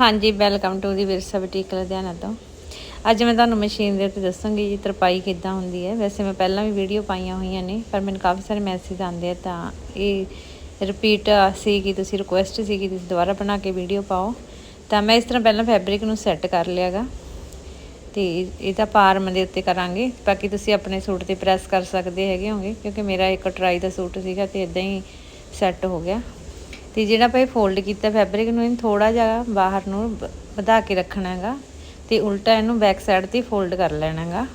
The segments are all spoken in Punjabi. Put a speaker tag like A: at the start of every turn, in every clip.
A: ਹਾਂਜੀ ਵੈਲਕਮ ਟੂ ਦੀ ਵਿਰਸਾ ਬੁਟੀਕ ਲੁਧਿਆਣਾ ਤੋਂ। ਅੱਜ ਮੈਂ ਤੁਹਾਨੂੰ ਮਸ਼ੀਨ ਦੇ ਉੱਤੇ ਦੱਸਾਂਗੀ ਜੀ, ਤਰਪਾਈ ਕਿੱਦਾਂ ਹੁੰਦੀ ਹੈ। ਵੈਸੇ ਮੈਂ ਪਹਿਲਾਂ ਵੀ ਵੀਡੀਓ ਪਾਈਆਂ ਹੋਈਆਂ ਨੇ, ਪਰ ਮੈਨੂੰ ਕਾਫੀ ਸਾਰੇ ਮੈਸੇਜ ਆਉਂਦੇ ਆ, ਤਾਂ ਇਹ ਰਿਪੀਟ ਸੀ ਕਿ ਤੁਸੀਂ ਰਿਕੁਐਸਟ ਸੀ ਕਿ ਤੁਸੀਂ ਦੁਬਾਰਾ ਬਣਾ ਕੇ ਵੀਡੀਓ ਪਾਓ। ਤਾਂ ਮੈਂ ਇਸ ਤਰ੍ਹਾਂ ਪਹਿਲਾਂ ਫੈਬਰਿਕ ਨੂੰ ਸੈੱਟ ਕਰ ਲਿਆਗਾ, ਤੇ ਇਹਦਾ ਪਾਰਮ ਦੇ ਉੱਤੇ ਕਰਾਂਗੇ। ਬਾਕੀ ਤੁਸੀਂ ਆਪਣੇ ਸੂਟ ਤੇ ਪ੍ਰੈਸ ਕਰ ਸਕਦੇ ਹੈਗੇ ਹੋਗੇ, ਕਿਉਂਕਿ ਮੇਰਾ ਇੱਕ ਟਰਾਈ ਦਾ ਸੂਟ ਸੀਗਾ, ਤੇ ਇਦਾਂ ਹੀ ਸੈੱਟ ਹੋ ਗਿਆ। ਤੇ ਜਿਹੜਾ ਆਪਾਂ ਇਹ ਫੋਲਡ ਕੀਤਾ ਫੈਬਰਿਕ ਨੂੰ ਇਹਨੂੰ ਥੋੜਾ ਜਿਹਾ ਬਾਹਰ ਨੂੰ ਵਧਾ ਕੇ ਰੱਖਣਾ ਹੈਗਾ ਤੇ ਉਲਟਾ ਇਹਨੂੰ ਬੈਕ ਸਾਈਡ ਤੇ ਫੋਲਡ ਕਰ ਲੈਣਾ ਹੈਗਾ।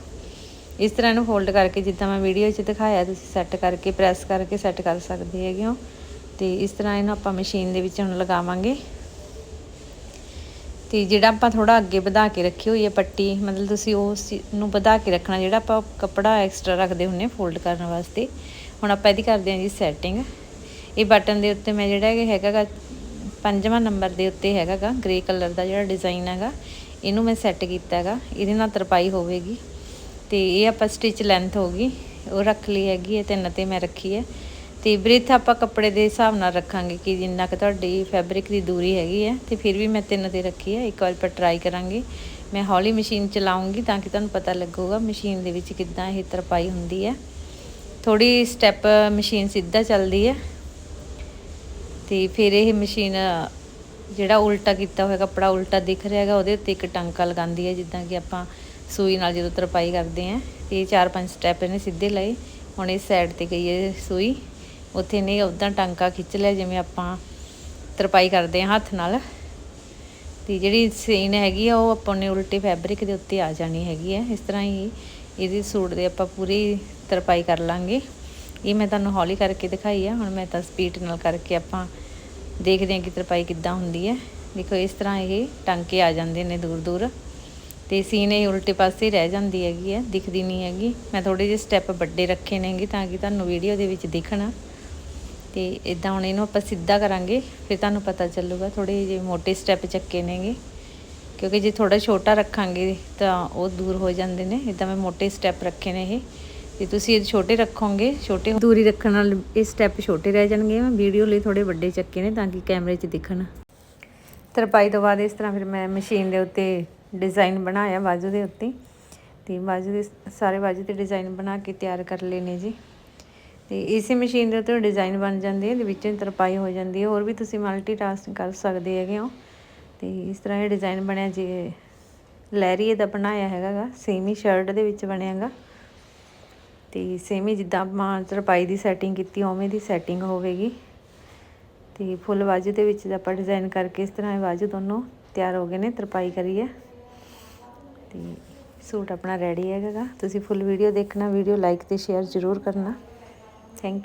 A: ਇਸ ਤਰ੍ਹਾਂ ਇਹਨੂੰ ਫੋਲਡ ਕਰਕੇ ਜਿੱਦਾਂ ਮੈਂ ਵੀਡੀਓ 'ਚ ਦਿਖਾਇਆ, ਤੁਸੀਂ ਸੈੱਟ ਕਰਕੇ ਪ੍ਰੈਸ ਕਰਕੇ ਸੈੱਟ ਕਰ ਸਕਦੇ ਹੈਗੇ ਹੋ। ਤੇ ਇਸ ਤਰ੍ਹਾਂ ਇਹਨੂੰ ਆਪਾਂ ਮਸ਼ੀਨ ਦੇ ਵਿੱਚ ਹੁਣ ਲਗਾਵਾਂਗੇ। ਤੇ ਜਿਹੜਾ ਆਪਾਂ ਥੋੜਾ ਅੱਗੇ ਵਧਾ ਕੇ ਰੱਖੀ ਹੋਈ ਹੈ ਪੱਟੀ, ਮਤਲਬ ਤੁਸੀਂ ਉਸ ਨੂੰ ਵਧਾ ਕੇ ਰੱਖਣਾ, ਜਿਹੜਾ ਆਪਾਂ ਕੱਪੜਾ ਐਕਸਟਰਾ ਰੱਖਦੇ ਹੁੰਨੇ ਫੋਲਡ ਕਰਨ ਵਾਸਤੇ। ਹੁਣ ਆਪਾਂ ਇਹਦੀ ਕਰਦੇ ਹਾਂ ਜੀ ਸੈਟਿੰਗ ਇਹ ਬਟਨ ਦੇ ਉੱਤੇ ਮੈਂ ਜਿਹੜਾ ਇਹ ਹੈਗਾਗਾ, ਪੰਜਵਾਂ ਨੰਬਰ ਦੇ ਉੱਤੇ ਹੈਗਾਗਾ ਗ੍ਰੇ ਕਲਰ ਦਾ ਜਿਹੜਾ ਡਿਜ਼ਾਈਨ ਹੈਗਾ, ਇਹਨੂੰ ਮੈਂ ਸੈੱਟ ਕੀਤਾ ਹੈਗਾ ਇਹਦੇ ਨਾਲ ਤਰਪਾਈ ਹੋਵੇਗੀ। ਤੇ ਇਹ ਆਪਾਂ ਸਟਿਚ ਲੈਂਥ ਹੋਗੀ ਉਹ ਰੱਖ ਲਈ ਹੈਗੀ ਹੈ, ਤਿੰਨ ਤੇ ਮੈਂ ਰੱਖੀ ਹੈ। ਤੇ ਬ੍ਰਿਥ ਆਪਾਂ ਕੱਪੜੇ ਦੇ ਹਿਸਾਬ ਨਾਲ ਰੱਖਾਂਗੇ ਕਿ ਜਿੰਨਾ ਕਿ ਤੁਹਾਡੀ ਫੈਬਰਿਕ ਦੀ ਦੂਰੀ ਹੈਗੀ ਹੈ, ਤੇ ਫਿਰ ਵੀ ਮੈਂ ਤਿੰਨ ਤੇ ਰੱਖੀ ਹੈ, ਇੱਕ ਵਾਰ ਪਰ ਟਰਾਈ ਕਰਾਂਗੇ। ਮੈਂ ਹੌਲੀ ਮਸ਼ੀਨ ਚਲਾਉਂਗੀ ਤਾਂ ਕਿ ਤੁਹਾਨੂੰ ਪਤਾ ਲੱਗੂਗਾ ਮਸ਼ੀਨ ਦੇ ਵਿੱਚ ਕਿੱਦਾਂ ਇਹ ਤਰਪਾਈ ਹੁੰਦੀ ਹੈ। ਥੋੜੀ ਸਟੈਪ ਮਸ਼ੀਨ ਸਿੱਧਾ ਚੱਲਦੀ ਹੈ। ਤੇ ਫਿਰ ਇਹ ਮਸ਼ੀਨ, ਜਿਹੜਾ ਉਲਟਾ ਕੀਤਾ ਹੋਇਆ ਕੱਪੜਾ ਉਲਟਾ ਦਿਖ ਰਿਹਾ ਹੈਗਾ, ਉਹਦੇ ਉੱਤੇ ਇੱਕ ਟਾਂਕਾ ਲਗਾਉਂਦੀ ਹੈ, ਜਿੱਦਾਂ ਕਿ ਆਪਾਂ ਸੂਈ ਨਾਲ ਜਦੋਂ ਤਰਪਾਈ ਕਰਦੇ ਆਂ ਇਹ ਚਾਰ ਪੰਜ ਸਟੈਪ ਇਹਨੇ ਸਿੱਧੇ ਲਏ, ਹੁਣ ਇਹ ਸਾਈਡ ਤੇ ਗਈ ਹੈ ਸੂਈ, ਉੱਥੇ ਨੇ ਉਦਾਂ ਟਾਂਕਾ ਖਿੱਚ ਲਿਆ, ਜਿਵੇਂ ਆਪਾਂ ਤਰਪਾਈ ਕਰਦੇ ਆਂ ਹੱਥ ਨਾਲ, ਤੇ ਜਿਹੜੀ ਸੀਨ ਹੈਗੀ ਆ, ਉਹ ਆਪਾਂ ਨੇ ਉਲਟੇ ਫੈਬਰਿਕ ਦੇ ਉੱਤੇ ਆ ਜਾਣੀ ਹੈਗੀ ਹੈ, ਇਸ ਤਰ੍ਹਾਂ ਹੀ ਇਹਦੇ ਸੂਟ ਦੇ ਆਪਾਂ ਪੂਰੀ ਤਰਪਾਈ ਕਰ ਲਾਂਗੇ। ਇਹ ਮੈਂ ਤੁਹਾਨੂੰ ਹੌਲੀ ਕਰਕੇ ਦਿਖਾਈ ਆ। ਹੁਣ ਮੈਂ ਤਾਂ ਸਪੀਡ ਨਾਲ ਕਰਕੇ ਆਪਾਂ ਦੇਖਦੇ ਹਾਂ ਕਿ ਤਰਪਾਈ ਕਿੱਦਾਂ ਹੁੰਦੀ ਹੈ। ਦੇਖੋ, ਇਸ ਤਰ੍ਹਾਂ ਇਹ ਟਾਂਕੇ ਆ ਜਾਂਦੇ ਨੇ ਦੂਰ ਦੂਰ। ਤੇ ਸੀਨ ਇਹ ਉਲਟੇ ਪਾਸੇ ਰਹਿ ਜਾਂਦੀ ਹੈਗੀ ਹੈ, ਦਿਖਦੀ ਨਹੀਂ ਹੈਗੀ। ਮੈਂ ਥੋੜੇ ਜਿਹੇ ਸਟੈਪ ਵੱਡੇ ਰੱਖੇ ਨੇਗੇ ਤਾਂ ਕਿ ਤੁਹਾਨੂੰ ਵੀਡੀਓ ਦੇ ਵਿੱਚ ਦਿਖਣਾ। ਤੇ ਇਦਾਂ ਹੁਣ ਇਹਨੂੰ ਆਪਾਂ ਸਿੱਧਾ ਕਰਾਂਗੇ, ਫਿਰ ਤੁਹਾਨੂੰ ਪਤਾ ਚੱਲੂਗਾ ਥੋੜੇ ਜਿਹੇ ਮੋਟੇ ਸਟੈਪ ਚੱਕੇ ਨੇਗੇ। ਕਿਉਂਕਿ ਜੇ ਥੋੜਾ ਛੋਟਾ ਰੱਖਾਂਗੇ ਤਾਂ ਉਹ ਦੂਰ ਹੋ ਜਾਂਦੇ ਨੇ। ਇਦਾਂ ਮੈਂ ਮੋਟੇ ਸਟੈਪ ਰੱਖੇ ਨੇ ਇਹ। ਤੇ ਤੁਸੀਂ ਇਹ ਛੋਟੇ ਰੱਖੋਗੇ, ਛੋਟੇ ਦੂਰੀ ਰੱਖਣ ਨਾਲ ਇਹ ਸਟੈਪ ਛੋਟੇ ਰਹਿ ਜਾਣਗੇ, ਮੈਂ ਵੀਡੀਓ ਲਈ ਥੋੜੇ ਵੱਡੇ ਚੱਕੇ ਨੇ ਤਾਂ ਕਿ ਕੈਮਰੇ 'ਚ ਦਿਖਣ। ਤਰਪਾਈ ਤੋਂ ਬਾਅਦ ਇਸ ਤਰ੍ਹਾਂ ਫਿਰ ਮੈਂ ਮਸ਼ੀਨ ਦੇ ਉੱਤੇ ਡਿਜ਼ਾਈਨ ਬਣਾਇਆ ਬਾਜੂ ਦੇ ਉੱਤੇ। ਤੇ ਬਾਜੂ ਦੇ ਸਾਰੇ ਬਾਜੂ ਤੇ ਡਿਜ਼ਾਈਨ ਬਣਾ ਕੇ ਤਿਆਰ ਕਰ ਲਏ ਨੇ ਜੀ। ਤੇ ਇਸੇ ਮਸ਼ੀਨ ਦੇ ਉੱਤੇ ਡਿਜ਼ਾਈਨ ਬਣ ਜਾਂਦੇ ਆ, ਇਹਦੇ ਵਿੱਚੋਂ ਤਰਪਾਈ ਹੋ ਜਾਂਦੀ ਹੈ ਹੋਰ ਵੀ ਤੁਸੀਂ ਮਲਟੀ ਟਾਸਕ ਕਰ ਸਕਦੇ ਹੈਗੇ ਹੋ। ਤੇ ਇਸ ਤਰ੍ਹਾਂ ਇਹ ਡਿਜ਼ਾਈਨ ਬਣਿਆ ਜੇ ਲਹਿਰੀਏ ਦਾ ਬਣਾਇਆ ਹੈਗਾਗਾ ਸੇਮ ਹੀ ਸ਼ਰਟ ਦੇ ਵਿੱਚ ਬਣਿਆਗਾ ਤੇ ਸੇਮ ਹੀ ਜਿੱਦਾਂ ਆਪਾਂ ਤਰਪਾਈ ਦੀ ਸੈਟਿੰਗ ਕੀਤੀ, ਉਵੇਂ ਦੀ ਸੈਟਿੰਗ ਹੋਵੇਗੀ। ਤੇ ਫੁੱਲ ਬਾਜੂ ਦੇ ਵਿੱਚ ਆਪਾਂ ਡਿਜ਼ਾਈਨ ਕਰਕੇ ਇਸ ਤਰ੍ਹਾਂ ਇਹ ਬਾਜੂ ਦੋਨੋਂ ਤਿਆਰ ਹੋ ਗਏ ਨੇ, ਤਰਪਾਈ ਕਰੀ ਹੈ। ਤੇ ਸੂਟ ਆਪਣਾ ਰੈਡੀ ਹੈਗਾ ਤੁਸੀਂ ਫੁੱਲ ਵੀਡੀਓ ਦੇਖਣਾ ਵੀਡੀਓ ਲਾਈਕ ਤੇ ਸ਼ੇਅਰ ਜ਼ਰੂਰ ਕਰਨਾ। Thank you